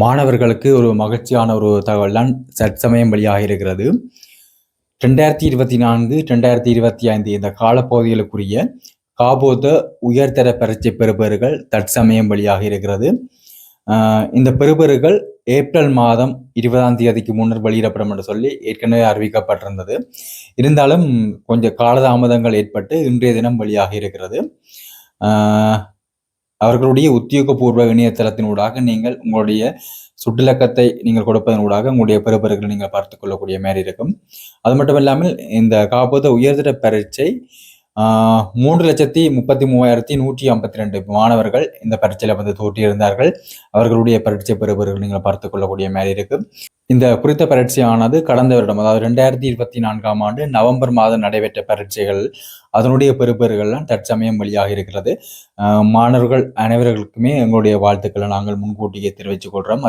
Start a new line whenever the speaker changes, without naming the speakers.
மாணவர்களுக்கு ஒரு மகிழ்ச்சியான ஒரு தகவல் தான் சற்சமயம் வெளியாக இருக்கிறது. ரெண்டாயிரத்தி இருபத்தி நான்கு ரெண்டாயிரத்தி இருபத்தி ஐந்து இந்த காலப்பகுதிகளுக்குரிய காபோத உயர்தர பரீட்சை பெறுபவர்கள் தற்சமயம் வெளியாக இருக்கிறது. இந்த பெறுபவர்கள் ஏப்ரல் மாதம் இருபதாம் தேதிக்கு முன்னர் வெளியிடப்படும் என்று சொல்லி ஏற்கனவே அறிவிக்கப்பட்டிருந்தது. இருந்தாலும் கொஞ்சம் காலதாமதங்கள் ஏற்பட்டு இன்றைய தினம் வெளியாக இருக்கிறது. அவர்களுடைய உத்தியோகபூர்வ இணையதளத்தினூடாக நீங்கள் உங்களுடைய சுட்டிலக்கத்தை நீங்கள் கொடுப்பதனூடாக உங்களுடைய பெறுபர்களை நீங்கள் பார்த்து கொள்ளக்கூடிய மாதிரி இருக்கும். அது மட்டும் இல்லாமல் இந்த காப்போத உயர்தர பரீட்சை மூன்று லட்சத்தி முப்பத்தி மூவாயிரத்தி நூற்றி ஐம்பத்தி ரெண்டு மாணவர்கள் இந்த பரீட்சையில் வந்து தோற்றியிருந்தார்கள். அவர்களுடைய பரீட்சை பெறுபவர்கள் நீங்கள் பார்த்து கொள்ளக்கூடிய மாதிரி இருக்கு. இந்த குறித்த பரீட்சையானது கடந்த வருடம் அதாவது ரெண்டாயிரத்தி இருபத்தி நான்காம் ஆண்டு நவம்பர் மாதம் நடைபெற்ற பரீட்சைகள். அதனுடைய பெறுபேறுகள்லாம் தற்சமயம் வழியாக இருக்கிறது. மாணவர்கள் அனைவர்களுக்குமே எங்களுடைய வாழ்த்துக்களை நாங்கள் முன்கூட்டியே தெரிவித்துக் கொள்கிறோம் அதே